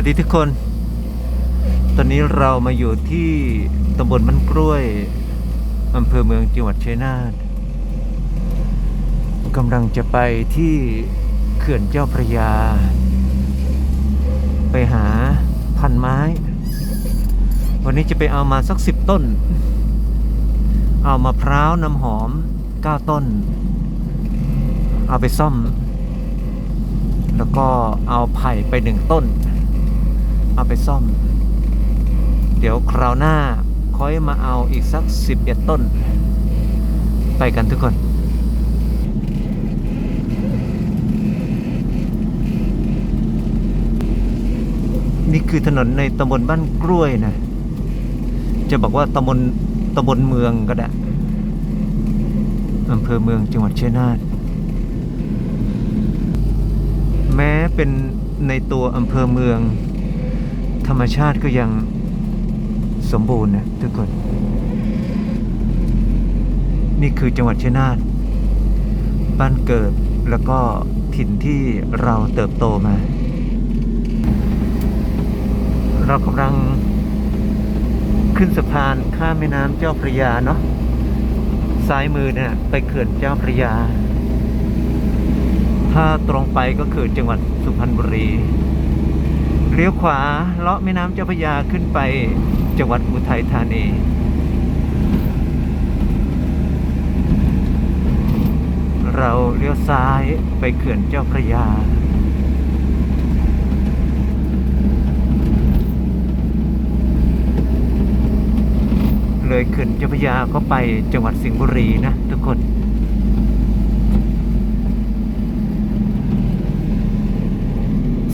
วัสดีทุกคน ตอนนี้เรามาอยู่ที่ตำบลมันกล้วยอำเภอเมืองจังหวัดชัยนาทกำลังจะไปที่เขื่อนเจ้าพระยา ไปหาพันไม้ วันนี้จะไปเอามาสักสิบต้น เอามะพร้าวน้ำหอมเก้าต้น เอาไปซ่อม แล้วก็เอาไผ่ไปหนึ่งต้น เอาไปซ่อม เดี๋ยวคราวหน้าค่อยมาเอาอีกสักสิบเอ็ดต้น ไปกันทุกคนนี่คือถนนในตำบลบ้านกล้วยนะ จะบอกว่าตำบลตำบลเมืองก็ได้อำเภอเมืองจังหวัดเชัยงนาทแม้เป็นในตัวอำเภอเมือง ธรรมชาติก็ยังสมบูรณ์นะทุกคน นี่คือจังหวัดชัยนาทบ้านเกิดแล้วก็ถิ่นที่เราเติบโตมา เรากำลังขึ้นสะพานข้ามแม่น้ำเจ้าพระยาเนาะซ้ายมือเนี่ยไปเขื่อนเจ้าพระยา ถ้าตรงไปก็คือจังหวัดสุพรรณบุรี เลี้ยวขวาเลาะแม่น้ำเจ้าพระยาขึ้นไปจังหวัดอุทัยธานี เราเลี้ยวซ้ายไปเขื่อนเจ้าพระยา เลยเขื่อนเจ้าพระยาก็ไปจังหวัดสิงห์บุรีนะทุกคน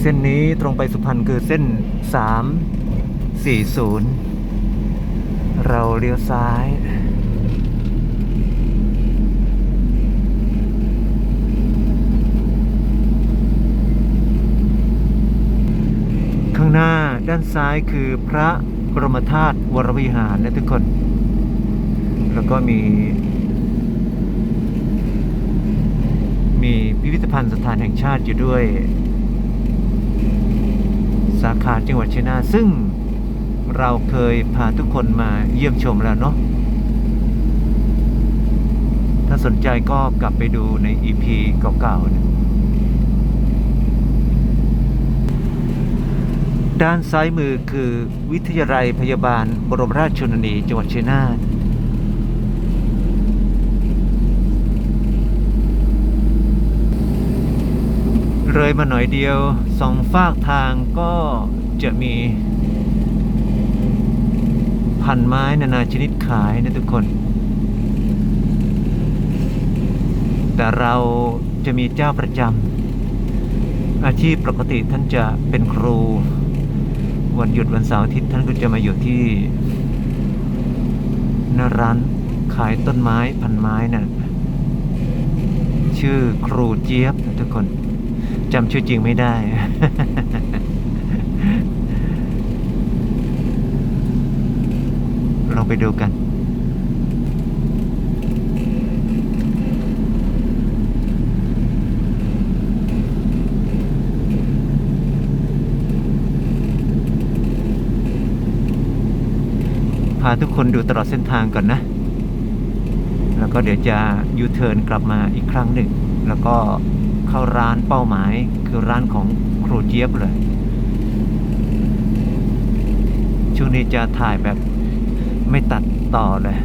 เส้นนี้ตรงไปสุพรรณคือเส้น 340 เราเลี้ยวซ้ายข้างหน้าด้านซ้ายคือพระบรมธาตุวรวิหารนะทุกคน แล้วก็มี มีพิพิธภัณฑ์สถานแห่งชาติอยู่ด้วย สาขาจังหวัดชัยนาทซึ่งเราเคยพาทุกคนมาเยี่ยมชมแล้วเนาะถ้าสนใจก็กลับไปดูใน EP เก่าๆนะด้านซ้ายมือคือวิทยาลัยพยาบาลบรมราชชนนีจังหวัดชัยนาท เลยมาหน่อยเดียวสองฝากทางก็จะมีพันไม้นานาชนิดขายนะทุกคน แต่เราจะมีเจ้าประจำอาชีพปกติท่านจะเป็นครู วันหยุดวันเสาร์อาทิตย์ท่านก็จะมาอยู่ที่นร้านขายต้นไม้พันไม้นะ่ะชื่อครูเจี๊ยบนะทุกคน จำชื่อจริงไม่ได้เราไปดูกัน พาทุกคนดูตลอดเส้นทางก่อนนะ แล้วก็เดี๋ยวจะยูเทิร์นกลับมาอีกครั้งหนึ่ง แล้วก็ เข้าร้านเป้าหมายคือร้านของครูเจี๊ยบเลย ช่วงนี้จะถ่ายแบบไม่ตัดต่อเลย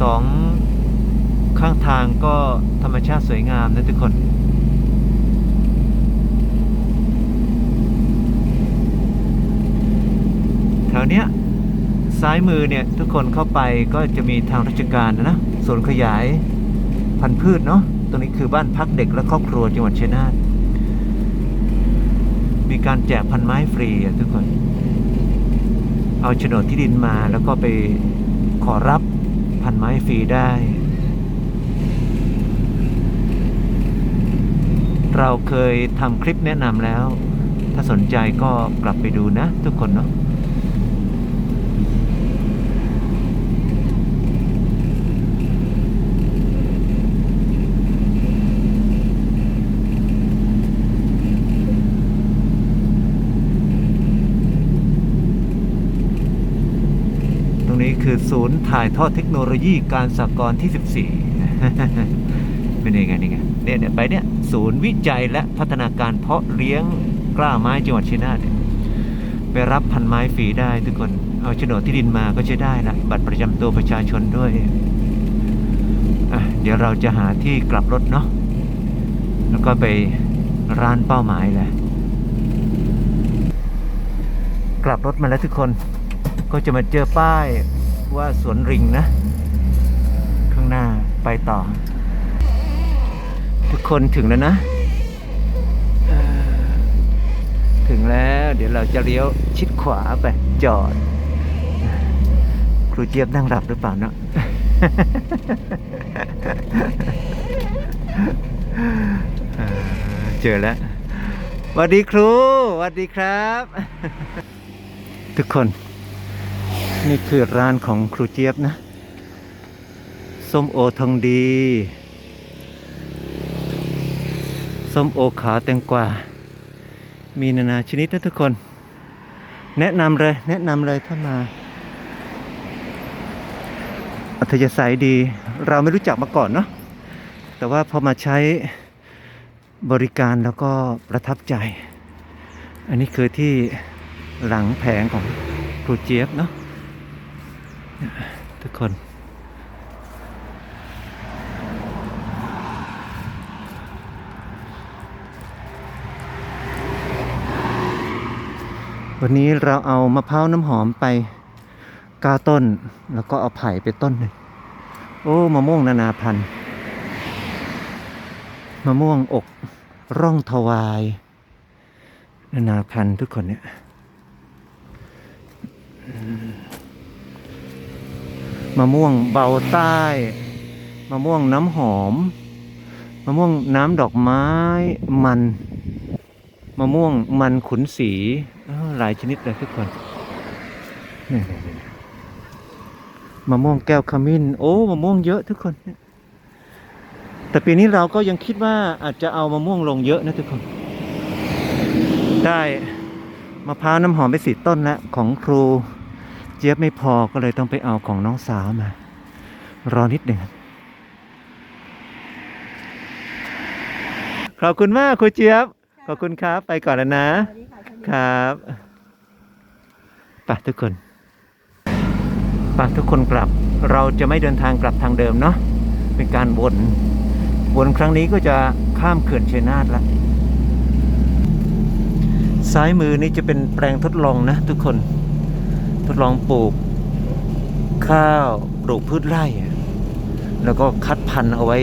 สองข้างทางก็ธรรมชาติสวยงามนะทุกคนแถวเนี้ยซ้ายมือเนี่ยทุกคนเข้าไปก็จะมีทางราชการนะนะสวนขยายพันธุ์พืชเนาะตรงนี้คือบ้านพักเด็กและครอบครัวจังหวัดชัยนาทมีการแจกพันไม้ฟรีอะทุกคน เอาโฉนดที่ดินมาแล้วก็ไปขอรับพันไม้ฟรีได้ เราเคยทำคลิปแนะนำแล้ว ถ้าสนใจก็กลับไปดูนะ ทุกคนเนาะตรงนี้คือศูนย์ถ่ายทอดเทคโนโลยีการสากลที่ 14 เป็นยังไงนี่ไงเนี่ยเนี่ยไปเนี่ย ศูนย์วิจัยและพัฒนาการเพาะเลี้ยงกล้าไม้จังหวัดชัยนาทเนี่ยไปรับพันไม้ฟรีได้ทุกคนเอาโฉนดที่ดินมาก็ใช้ได้ละบัตรประจำตัวประชาชนด้วยเดี๋ยวเราจะหาที่กลับรถเนาะแล้วก็ไปร้านเป้าหมายแหละกลับรถมาแล้วทุกคนก็จะมาเจอป้ายว่าสวนริงนะ ข้างหน้าไปต่อ คนถึงแล้วนะ ถึงแล้วเดี๋ยวเราจะเลี้ยวชิดขวาไปจอด ครูเจี๊ยบนั่งหลับหรือเปล่าเนาะเอ่อเจอแล้วสวัสดีครูสวัสดีครับ ทุกคนนี่คือร้านของครูเจี๊ยบนะ ส้มโอทองดี ส้มโอขาวแตงกวา มีนานาชนิดนะทุกคน แนะนำเลย แนะนำเลยถ้ามา อัธยาศัยดี เราไม่รู้จักมาก่อนเนาะ แต่ว่าพอมาใช้บริการแล้วก็ประทับใจ อันนี้คือที่หลังแผงของครูเจี๊ยบเนาะทุกคน วันนี้เราเอามะพร้าวน้ำหอมไปก้าต้น แล้วก็เอาไผ่ไปต้นหนึ่งโอ้มะม่วงนานาพันธุ์มะม่วงอกร่องทวาย นานาพันธุ์ทุกคนเนี่ยมะม่วงเบาใต้มะม่วงน้ำหอมมะม่วงน้ำดอกไม้มันมะม่วงมันขุนสี หลายชนิดเลยทุกคนนี่มะม่วงแก้วขมิ้น โอ้มะม่วงเยอะทุกคน แต่ปีนี้เราก็ยังคิดว่าอาจจะเอามะม่วงลงเยอะนะทุกคน ได้มะพร้าวน้ำหอมไปสีต้นแล้วของครู เจี๊ยบไม่พอก็เลยต้องไปเอาของน้องสาวมา รอนิดหนึ่งขอบคุณมากครูเจี๊ยบ ขอบคุณครับ ไปก่อนแล้วนะสวัสดีค่ะท่านครับไปทุกคนไปทุกคนกลับ เราจะไม่เดินทางกลับทางเดิมเนาะ เป็นการวนวนครั้งนี้ก็จะข้ามเขื่อนชัยนาทละ ซ้ายมือนี่จะเป็นแปลงทดลองนะทุกคน ทดลองปลูก ข้าวปลูกพืชไร่อะแล้วก็คัดพันธุ์เอาไว้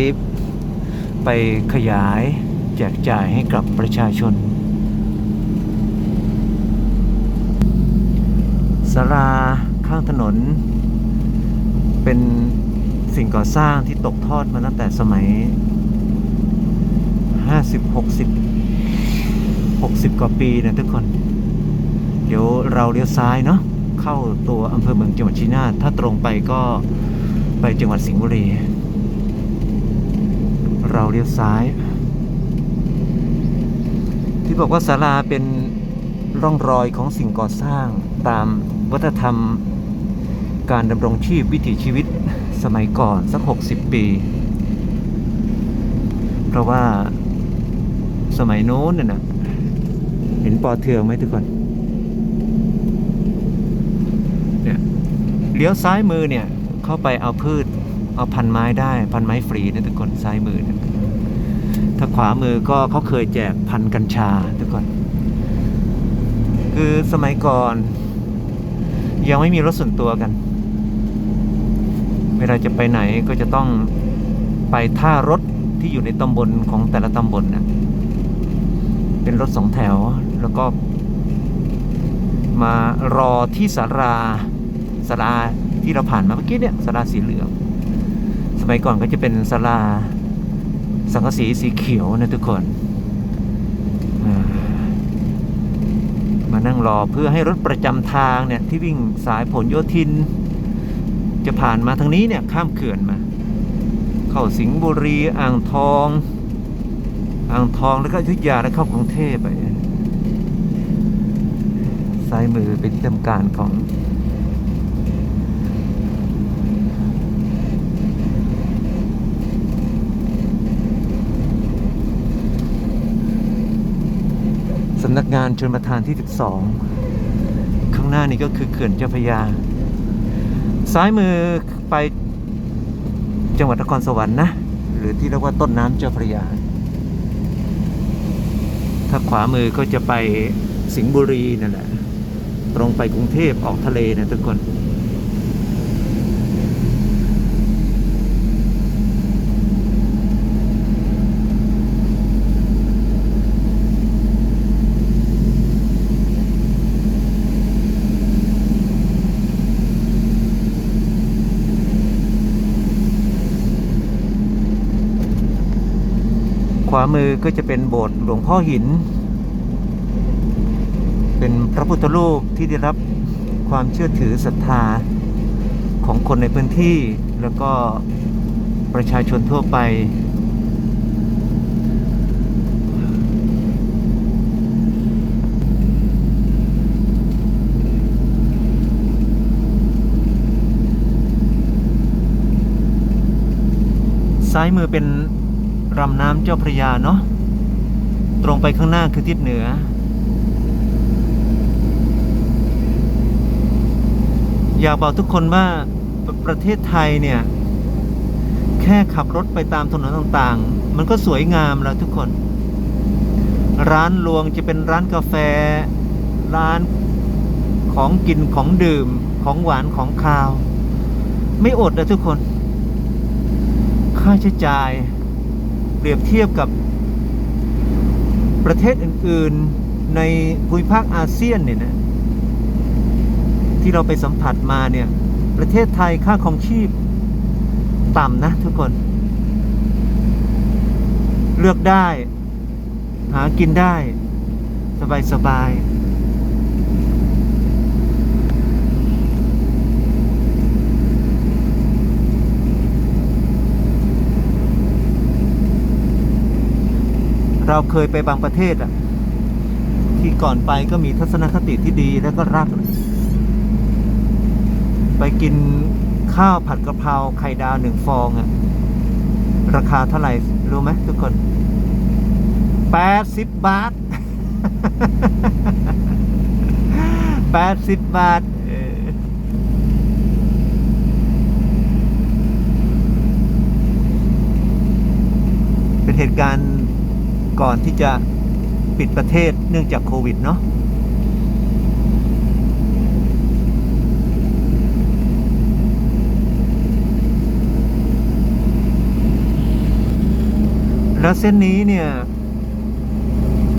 ไปขยายแจกจ่ายให้กับประชาชนศาลาข้างถนน เป็นสิ่งก่อสร้างที่ตกทอดมาตั้งแต่สมัย 50 60 60 กว่าปีนะทุกคน เดี๋ยวเราเลี้ยวซ้ายเนาะเข้าตัวอำเภอเมืองจังหวัดชัยนาทถ้าตรงไปก็ไปจังหวัดสิงห์บุรี เราเลี้ยวซ้าย ที่บอกว่าศาลาเป็นร่องรอยของสิ่งก่อสร้างตามวัฒนธรรม การดำรงชีพวิถีชีวิตสมัยก่อนสัก 60 ปี เพราะว่าสมัยโน้นน่ะนะเห็นปอเทืองไหมทุกคนเนี่ยเลี้ยวซ้ายมือเนี่ย เข้าไปเอาพืช เอาพันไม้ได้ พันไม้ฟรีนะทุกคนซ้ายมือเนี่ยาขวามือก็เขาเคยแจกพันกัญชาทุกคนคือสมัยก่อน ยังไม่มีรถส่วนตัวกัน เวลาจะไปไหนก็จะต้องไปท่ารถที่อยู่ในตำบลของแต่ละตำบลนะเป็นรถสองแถวแล้วก็มารอที่ศาลาศาลาที่เราผ่านมาเมื่อกี้เนี่ยศาลาสีเหลืองสมัยก่อนก็จะเป็นศาลา สังกะสีสีเขียวนะทุกคนมานั่งรอเพื่อให้รถประจำทางเนี่ยที่วิ่งสายผลโยธิน จะผ่านมาทางนี้เนี่ยข้ามเขื่อนมา เข้าสิงห์บุรีอ่างทอง อ่างทองแล้วก็ยุทธยาแล้วเข้ากรุงเทพไปซ้ายมือเป็นที่ทำการของำนักงานชนประทานที่ 12 ข้างหน้านี่ก็คือเขื่อนเจ้าพระยา ซ้ายมือไปจังหวัดนครสวรรค์นะ หรือที่เรียกว่าต้นน้ำเจ้าพระยา ถ้าขวามือก็จะไปสิงห์บุรีนั่นแหละ ตรงไปกรุงเทพออกทะเลนะทุกคนามือก็จะเป็นโบสถ์หลวงพ่อหิน เป็นพระพุทธรูปที่ได้รับความเชื่อถือศรัทธาของคนในพื้นที่แล้วก็ประชาชนทั่วไป ซ้ายมือเป็น รำน้ำเจ้าพระยาเนาะตรงไปข้างหน้าคือทิศเหนือ อยากบอกทุกคนว่าประประเทศไทยเนี่ย แค่ขับรถไปตามถนนต่างๆ มันก็สวยงามแล้วทุกคน ร้านรวงจะเป็นร้านกาแฟ ร้านของกินของดื่มของหวานของคาว ไม่อดนะทุกคน ค่าใช้จ่าย เปรียบเทียบกับประเทศอื่น ๆ ในภูมิภาคอาเซียนเนี่ยนะที่เราไปสัมผัสมาเนี่ย ประเทศไทยค่าของชีพ ต่ำนะทุกคน เลือกได้ หากินได้ สบายสบาย เราเคยไปบางประเทศอะ ที่ก่อนไปก็มีทัศนคติที่ดีแล้วก็รัก ไปกินข้าวผัดกะเพราไข่ดาวหนึ่งฟองอะราคาเท่าไหร่ รู้ไหมทุกคนแปดสิบบาทแปดสิบบาทเออเป็นเหตุการณ์ ก่อนที่จะปิดประเทศเนื่องจากโควิดเนาะแล้วเส้นนี้เนี่ย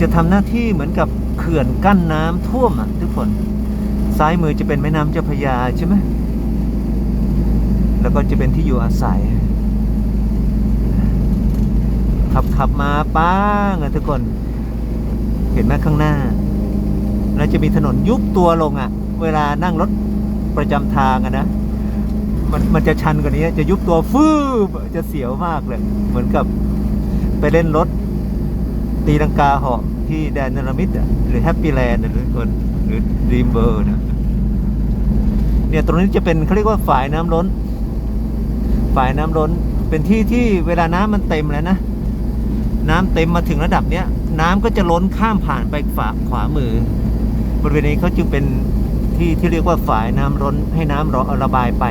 จะทำหน้าที่เหมือนกับเขื่อนกั้นน้ำท่วมอะทุกคน ซ้ายมือจะเป็นแม่น้ำเจ้าพระยาใช่ไหมแล้วก็จะเป็นที่อยู่อาศัย ขับขับมาป้างอะทุกคน เห็นไหมข้างหน้าแล้วจะมีถนนยุบตัวลงอะ เวลานั่งรถประจำทางอะนะมันมันจะชันกว่านี้จะยุบตัวฟืบจะเสียวมากเลย เหมือนกับไปเล่นรถ ตีลังกาเหาะที่แดนเนรมิตอะหรือแฮปปี้แลนด์หรือคนหรือดีมเบอร์นะเนี่ยตรงนี้จะเป็นเขาเรียกว่าฝ่ายน้ำล้น ฝ่ายน้ำล้น เป็นที่ที่เวลาน้ำมันเต็มแล้วนะ น้ำเต็มมาถึงระดับเนี้ยน้ำก็จะล้นข้ามผ่านไปฝาขวามือ บริเวณนี้เขาจึงเป็นที่ที่เรียกว่าฝายน้ำล้นให้น้ำรอระบายไป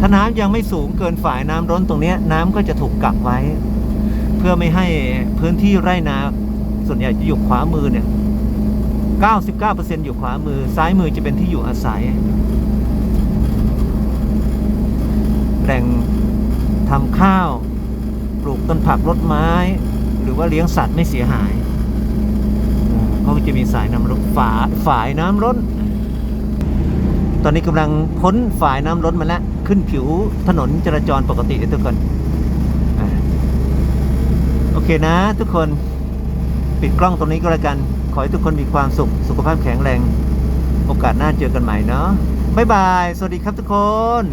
ถ้าน้ำยังไม่สูงเกินฝายน้ำล้นตรงเนี้ยน้ำก็จะถูกกักไว้ เพื่อไม่ให้พื้นที่ไร่นาส่วนใหญ่จะอยู่ขวามือเนี่ย 99%อยู่ขวามือ ซ้ายมือจะเป็นที่อยู่อาศัย แหล่งทำข้าว ปลูกต้นผักรดไม้ หรือว่าเลี้ยงสัตว์ไม่เสียหายเพราะจะมีสายน้ำล้นฝาฝายน้ำล้น ตอนนี้กำลังพ้นฝายน้ำล้นมาแล้ว ขึ้นผิวถนนจราจรปกติทุกคนอโอเคนะ ทุกคนปิดกล้องตรงนี้ก็แล้วกัน ขอให้ทุกคนมีความสุข สุขภาพแข็งแรง โอกาสหน้าเจอกันใหม่เนาะบ๊ายบาย สวัสดีครับทุกคน